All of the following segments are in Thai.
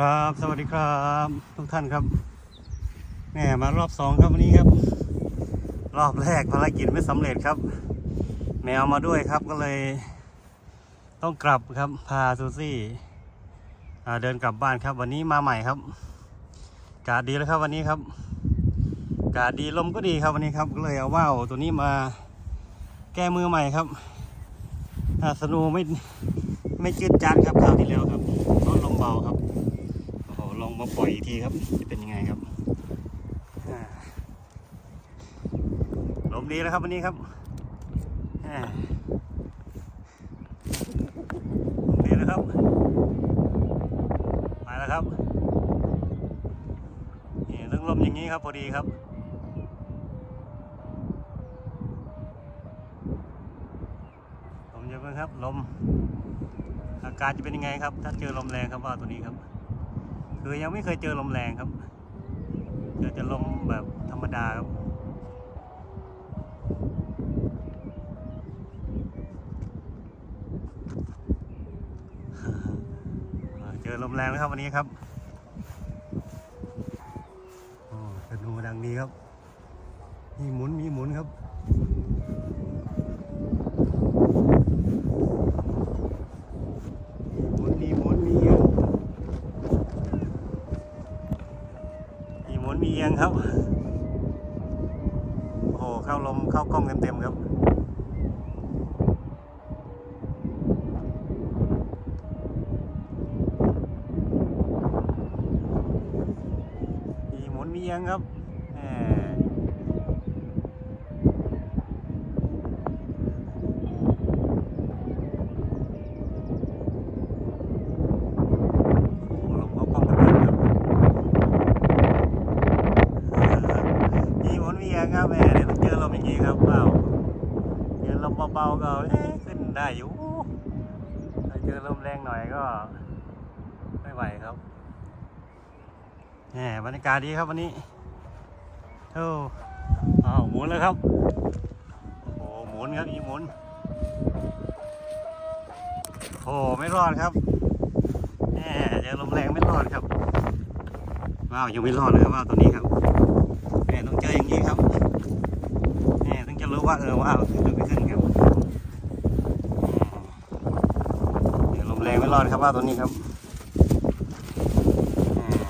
ครับ สวัสดีครับ ทุกท่านครับแหมมารอบสองครับวันนี้ครับ รอบแรกภารกิจไม่สำเร็จครับ แมวมาด้วยครับก็เลย ต้องกลับครับพาซูซี่เดินกลับบ้านครับ วันนี้มาใหม่ครับอากาศดีแล้วครับวันนี้ครับอากาศดีลมก็ดีครับวันนี้ครับก็เลยเอาว่าวตัวนี้มาแก้มือใหม่ครับสนูไม่ไม่จืดจัดครับคราวที่แล้วครับ มาปล่อยอีกทีครับ จะเป็นยังไงครับลมดีแล้วครับวันนี้ครับลมดีแล้วครับไปแล้วครับนี่เรื่องลมอย่างนี้ครับพอดีครับลมเยอะมากครับลมอาการจะเป็นยังไงครับ ถ้าเจอลมแรงครับว่าตัวนี้ครับ คือยังไม่เคยเจอลมแรงครับ เจอจะลมแบบธรรมดาครับเจอลมแรงแล้วครับวันนี้ครับโอ้กระดูดังนี้ครับ มีหมุนมีหมุนครับ หมุนมีหมุนมีเอียงมีหมุนมี เอียงครับ โอ้โห เข้าลมเข้ากล้องเต็มๆครับมีหมุนมีเอียงครับแหมโอ้โหลมเข้ากล้องเต็มๆครับ มีหมุนมีเอียงครับแหมเดี๋ยวต้องเจอลมอย่างนี้ครับเปล่าเจอลมเบาๆก็เอ๊ะขึ้นได้อยู่ถ้าเจอลมแรงหน่อยก็ไม่ไหวครับแหมบรรยากาศดีครับวันนี้โอ้อ้าวหมุนแล้วครับ โอ้โหหมุนครับอีหมุน โอ้ไม่รอดครับแหมเจอลมแรงไม่รอดครับ ว้าวยังไม่รอดเลยครับว้าวตัวนี้ครับแม่ต้องเจออย่างนี้ครับแม่ต้องจะรู้ว่าเออว่าขึ้นหรือไม่ขึ้นครับอืมเดี๋ยวลมแรงไม่รอดครับว่าตัวนี้ครับอืม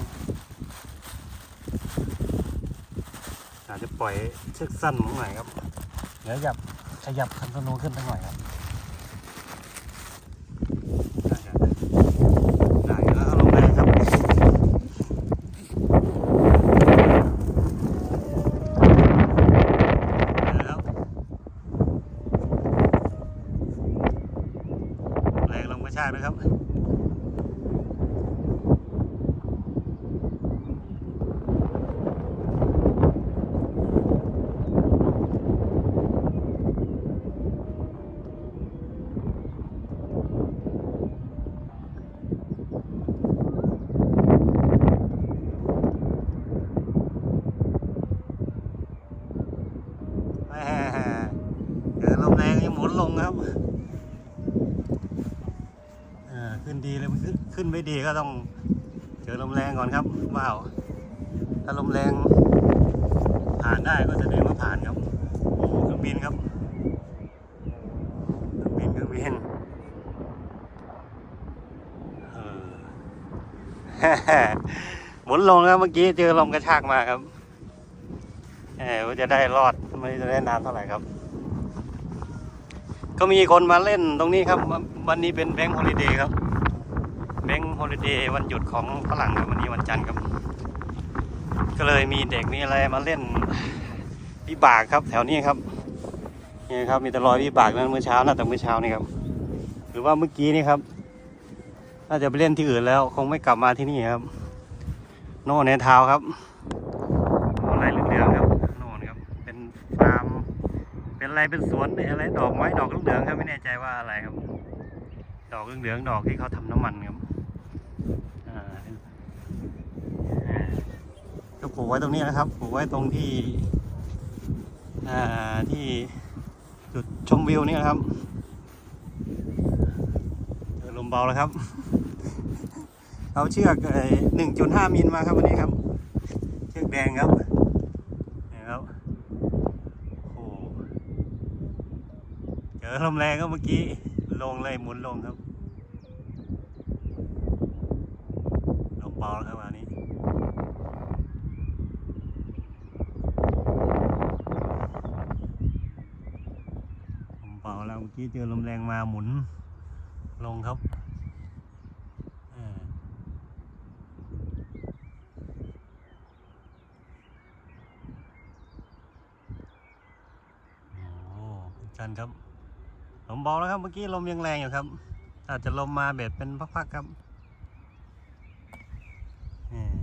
อาจจะปล่อยเชือกสั้นลงหน่อยครับ เดี๋ยวหยับขยับคันธนูขึ้นไปหน่อยครับได้ครับได้แล้วเอาลงแรงครับ แล้วแรงลงกระชากนะครับ แหม่เจอลมแรงยังหมุนลงครับเออขึ้นดีเลยมัน ขึ้นไม่ดีก็ต้องเจอลมแรงก่อนครับว้าวถ้าลมแรงผ่านได้ก็แสดงว่าผ่านครับโอ้เครื่องบินครับเครื่องบินเครื่องบินหมุนลงแล้วเมื่อกี้เจอลมกระชากมาครับเออจะได้รอดไม่จะได้นานเท่าไหร่ครับ ก็มีคนมาเล่นตรงนี้ครับ วันนี้เป็นแบงค์ฮอลิเดย์ครับ ฮอลิเดย์วันหยุดของฝรั่งครับวันนี้วันจันทร์ครับ ก็เลยมีเด็กมีอะไรมาเล่นวิบากครับ แถวนี้ครับนี่ครับมีแต่รอยวิบากนั้นเมื่อเช้าน่าแต่เมื่อเช้านี่ครับ หรือว่าเมื่อกี้นี่ครับ น่าจะไปเล่นที่อื่นแล้ว คงไม่กลับมาที่นี่ครับ โน่นในเท้าครับอะไรเหลืองๆครับโน่นครับ เป็นฟาร์มเป็นอะไรเป็นสวนอะไรดอกไม้ดอกเหลืองๆครับไม่แน่ใจว่าอะไรครับดอกเหลืองๆดอกที่เขาทำน้ำมันครับ ก็ปลูกไว้ตรงนี้นะครับปลูกไว้ตรงที่ที่จุดชมวิวนี่นะครับเจอลมเบาแล้วครับ เอาเชือกหนึ่งจุดห้ามิลมาครับวันนี้ครับ เชือกแดงครับนี่ครับโอ้โหเจอลมแรงก็เมื่อกี้ลงเลยหมุนลงครับลง เบาแล้วครับอันนี้ผมเป่าแล้วเมื่อกี้เจอลมแรงมาหมุนลงครับอโอ้กันครับลมเบาแล้วครับเมื่อกี้ลมยังแรงอยู่ครับ อาจจะลมมาแบบเป็นพักๆครับเออ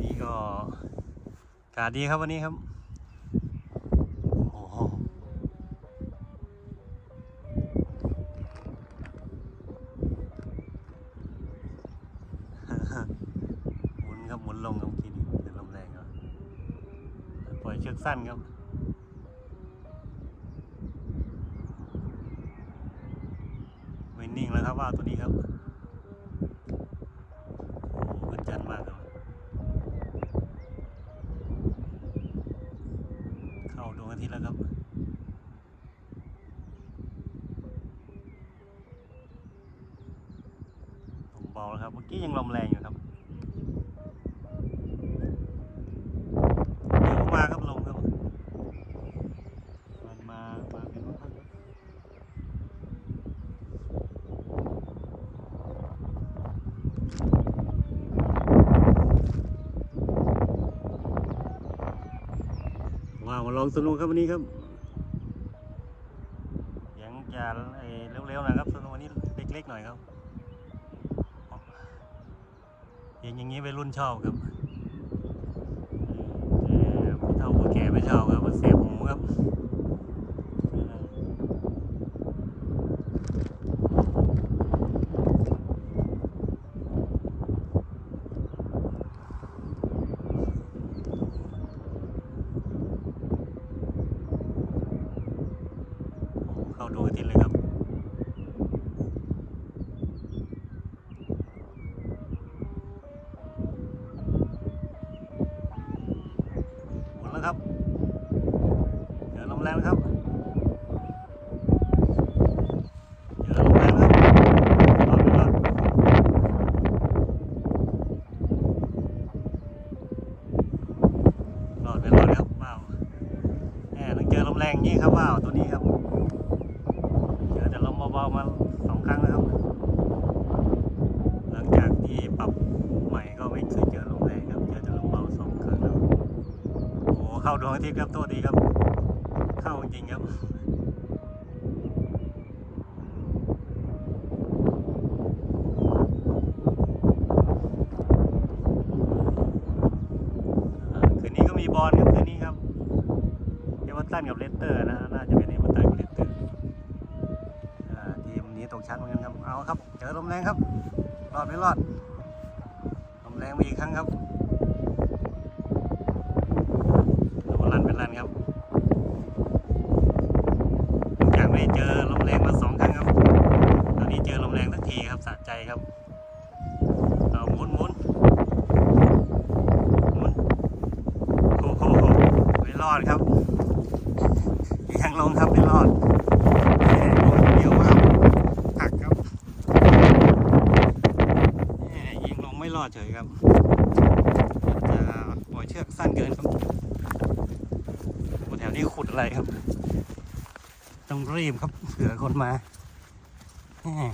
นี่ก็อากาศดีครับวันนี้ครับ โอ้โหหมุนครับหมุนลงครับกินี่เป็นลมแรงครับปล่อยเชือกสั้นครับ ไม่นิ่งแล้วครับว่าวตัวนี้ครับ โอ้โหมันจันทร์มากครับ เข้าดวง อาทิตย์แล้วครับผมเบาแล้วครับ เมื่อกี้ยังลมแรงอยู่ครับ เดี๋ยวมาครับลมครับ มันมา มาเป็นพักๆครับว้าวมา ลองสนุกครับวันนี้ครับยังจะเอ่อเร็วๆหนะครับสนุกวันนี้เล็กๆหน่อยครับยังอย่างนี้ไปรุ่นชอบครับแต่ผู้เฒ่าผู้แก่ไม่ชอบครับมันเสียบหูครับเข้าดวงอาทิตย์เลยครับ หมดแล้วครับเจอลมแรงแล้วครับเจอลมแรงแล้วครับรอดไปรอดรอ ดไปรอดครับว้าวแหมต้องเจอลมแรงงนี้ครับว้าวตัวนี้ครับ เจอแต่ลมเบาๆมาสองครั้งแล้วครับ หลังจากที่ปรับใหม่ก็ไม่เคยเจอลมแรงครับ เจอแต่ลมเบาสองครั้งแล้วโอ้โหเข้าดวงอาทิตย์ครับตัวดีครับ เข้าจริงๆครับ อ่าคืนนี้ก็มี บอลครับคืนนี้ครับเอเวอร์ตันกับเลสเตอร์นะน่าจะเป็นเอเวอร์ตันกับเลสเตอร์อ่าทีมนี้ตกชั้นเหมือนกันครับเอาครับเจอลมแรงครับรอดไม่รอดลมแรงมาอีกครั้งครับโอ้ลั่นเป็นลั่นครับหลังจากไม่เจอลมแรงมาสองครั้งครับ ตอนนี้เจอลมแรงสักทีครับสะใจครับ เอาหมุนหมุนหมุนโอ้โหไม่รอดครับยังลงครับไม่รอดแหม่ลงเดียวครับหักครับแหม่ยิงลงไม่ รอดเฉยครับจะปล่อยเชือกสั้นเกินครับแถวนี้ขุดอะไรครับ ต้องรีบครับเผื่อคนมาแหม่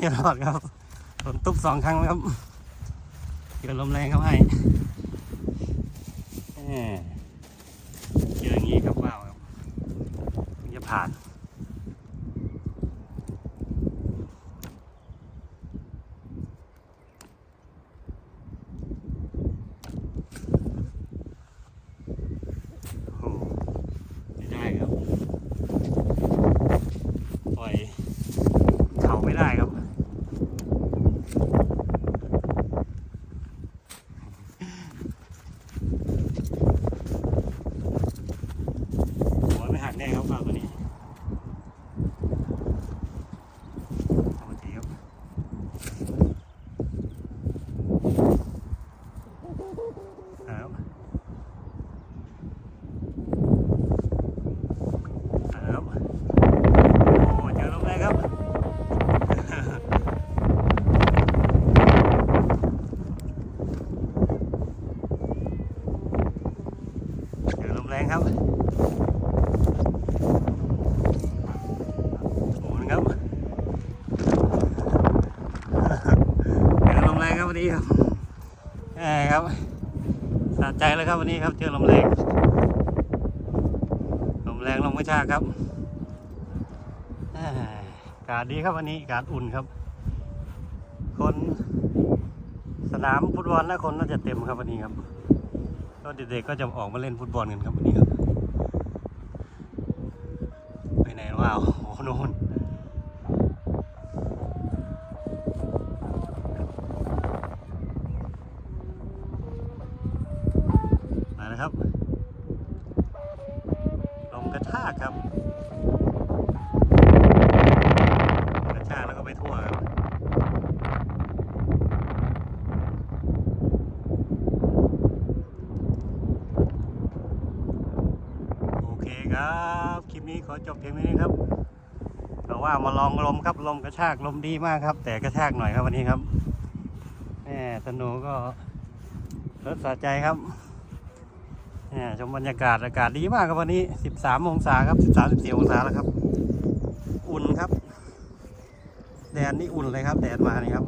อย่ารอดครับโดนตุ๊บสองครั้งแล้วครับเจอลมแรงครับไอ้แหม่เจออย่างนี้ครับว้าวครับจะผ่าน โอ้ไม่ได้ครับ ปล่อย เขาไม่ได้ครับ หัวไม่หักแน่ครับปลาตัวนี้ ครับ เจอลมแรงครับวันนี้ครับ แหมครับสะใจเลยครับวันนี้ครับเจอลมแรงลมแรงลมกระชากครับอากาศดีครับวันนี้อากาศอุ่นครับ คนสนามฟุตบอลและคนน่าจะเต็มครับวันนี้ครับก็เด็กๆก็จะออกมาเล่นฟุตบอลกันครับวันนี้ครับไปไหนวะโอ้โน่น มาแล้วครับ ลมกระชากครับ กระชากแล้วก็ไปทั่วครับ โอเครับ คลิปนี้ขอจบเพียงเท่านี้ครับเราว่ามาลองลมครับลมกระชากลมดีมากครับ แต่กระชากหน่อยครับวันนี้ครับแหมธนูก็รสสะใจครับเนี่ยชมบรรยากาศอากาศดีมากครับวันนี้ 13 องศาครับ 13 14 องศาแล้วครับ อุ่นครับ แดดนี่อุ่นเลยครับ แดดมานี่ครับ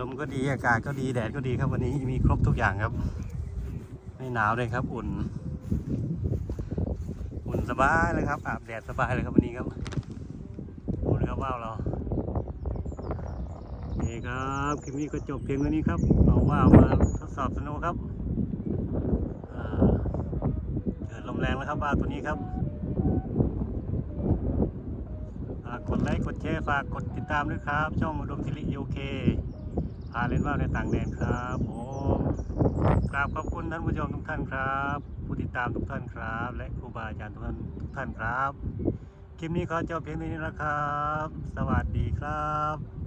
ลมก็ดีอากาศก็ดีแดดก็ดีครับวันนี้มีครบทุกอย่างครับ ไม่หนาวเลยครับ อุ่น อุ่นสบายเลยครับอาบแดดสบายเลยครับวันนี้ครับอุ่นครับว่าวเราโอเคครับคลิปนี้ก็จบเพียงเท่านี้ครับเอาว่าวมาทดสอบสนุกครับเกิดลมแรงแล้วครับว่าตัวนี้ครับกดไลค์กดแชร์ฝากกดติดตามด้วยครับ ช่องอุดมสิริโอเคพาเล่นว่าวในต่างแดนครับผมกราบขอบคุณท่านผู้ชมทุกท่านครับ ผู้ติดตามทุกท่านครับ และครูบาอาจารย์ทุกท่านทุกท่านครับ คลิปนี้ขอจบเพียงเท่านี้นะครับ สวัสดีครับ